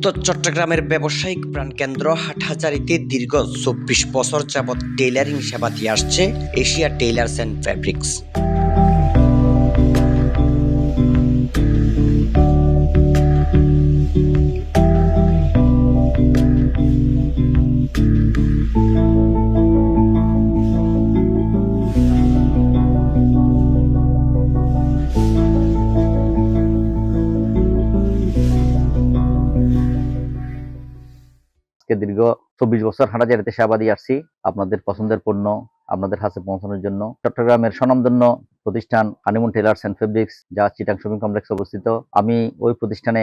উত্তর চট্টগ্রামের ব্যবসায়িক প্রাণকেন্দ্র হাটহাজারিতে দীর্ঘ চব্বিশ বছর যাবৎ টেইলারিং সেবা দিয়ে আসছে এশিয়া টেইলার্স অ্যান্ড ফ্যাব্রিক্স। আজকে দীর্ঘ চব্বিশ বছর হাটাজারিতে দিয়ে আসছি আপনাদের পছন্দের পণ্য, আপনাদের হাতে পৌঁছানোর জন্য। চট্টগ্রামের স্বনামধন্য প্রতিষ্ঠান হানিমুন টেলার্স অ্যান্ড ফেব্রিক্স যা চিটাং শপিং কমপ্লেক্স অবস্থিত। আমি ওই প্রতিষ্ঠানে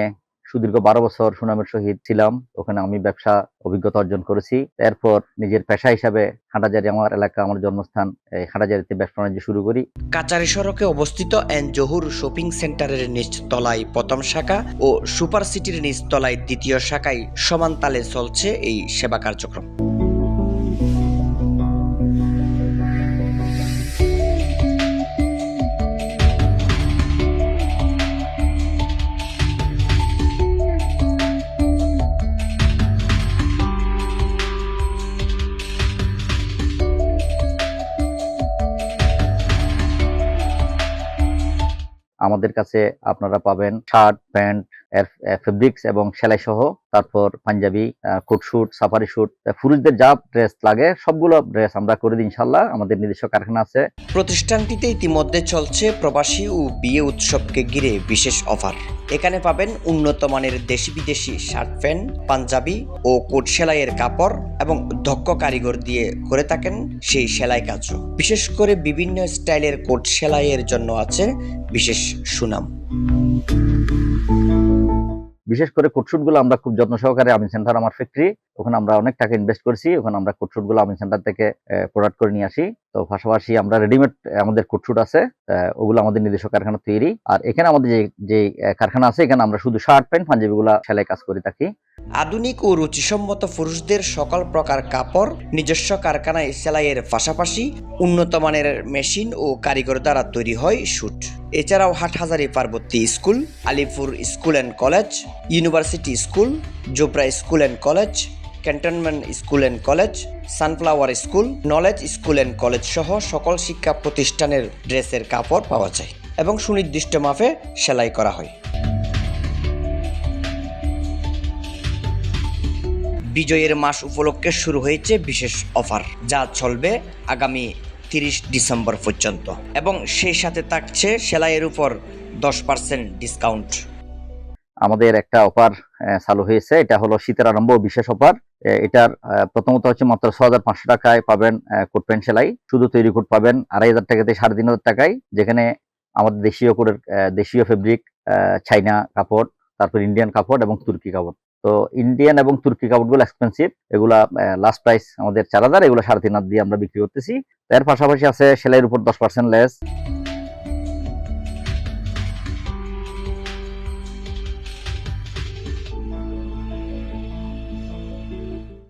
সুদীর্ঘ বারো বছর সুনামের শহীদ ছিলাম। ওখানে আমি ব্যবসা অভিজ্ঞতা অর্জন করেছি। এরপর নিজের পেশা হিসাবে হাঁটাজারি আমার এলাকা, আমার জন্মস্থান, এই হাঁটাজারিতে ব্যবসা বাণিজ্য শুরু করি। কাচারি সড়কে অবস্থিত এন জহুর শপিং সেন্টারের নিচ তলায় প্রথম শাখা ও সুপার সিটির নিচ তলায় দ্বিতীয় শাখায় সমান তালে চলছে এই সেবা কার্যক্রম। আমাদের কাছে আপনারা পাবেন শার্ট, প্যান্ট ফেব্রিক্স এবং সেলাই সহ। তারপর panjabi coat suit, safari suit পুরুষদের যা ড্রেস লাগে, সবগুলো ড্রেস আমরা করে দিই ইনশাল্লাহ আমাদের নিজস্ব কারখানা আছে। প্রতিষ্ঠানটিতে ইতিমধ্যে চলছে প্রবাসী ও বিয়ে উৎসবকে ঘিরে বিশেষ অফার। এখানে পাবেন উন্নত মানের দেশি বিদেশি শার্ট প্যান্ট, পাঞ্জাবি ও কোট সেলাইয়ের কাপড় এবং দক্ষ কারিগর দিয়ে করে থাকেন সেই সেলাই কাজও। বিশেষ করে বিভিন্ন স্টাইলের কোট সেলাইয়ের জন্য আছে বিশেষ সুনাম। বিশেষ করে কোটশুটগুলো আমরা খুব যত্ন সহকারে আমিন সেন্টার আমার ফ্যাক্টরি ওখানে আমরা অনেক টাকা ইনভেস্ট করেছি, ওখানে আমরা কোটশুটগুলো আমিন সেন্টার থেকে প্রোডাক্ট করে নিয়ে আসি। তো পাশাপাশি আমরা রেডিমেড আমাদের কোটশুট আছে ওগুলো আমাদের নিজস্ব কারখানা তৈরি। আর এখানে আমাদের যে যে কারখানা আছে, এখানে আমরা শুধু শার্ট প্যান্ট পাঞ্জাবি গুলা সেলাই কাজ করে থাকি। আধুনিক ও রুচিসম্মত পুরুষদের সকল প্রকার কাপড় নিজস্ব কারখানায় সেলাইয়ের পাশাপাশি উন্নত মানের মেশিন ও কারিগর দ্বারা তৈরি হয় শুট এছাড়াও Hathazari Parbati school, Alipur school and college, university school, Jobra school and college, cantonment school and college, sunflower school, knowledge school and college সহ সকল শিক্ষা প্রতিষ্ঠানের ড্রেসের কাপড় পাওয়া যায় এবং সুনির্দিষ্ট মাপে সেলাই করা হয়। বিজয়ের মাস উপলক্ষে শুরু হয়েছে বিশেষ অফার, যা চলবে আগামী তিরিশ ডিসেম্বর পর্যন্ত। এবং সেই সাথে থাকছে সেলাইয়ের উপর দশ পার্সেন্ট ডিসকাউন্ট। আমাদের একটা অফার চালু হয়েছে। এটা হলো শীতের আরম্ভ, বিশেষ অফার। এটার প্রথমত হচ্ছে মাত্র ছ হাজার পাঁচশো টাকায় পাবেন কোট প্যান্ট সেলাই। শুধু তৈরি কোট পাবেন আড়াই হাজার টাকা থেকে সাড়ে তিন হাজার টাকায়, যেখানে আমাদের দেশীয় কোটের দেশীয় ফেব্রিক চাইনা কাপড়, তারপর ইন্ডিয়ান কাপড় এবং তুর্কি কাপড়। তো ইন্ডিয়ান এবং তুর্কি কাপড়গুলো এক্সপেন্সিভ এগুলা লাস্ট প্রাইস আমাদের চার হাজার, এগুলো সাড়ে তিন হাত দিয়ে আমরা বিক্রি করতেছি। এর পাশাপাশি আছে সেলাইয়ের উপর দশ পার্সেন্ট লেস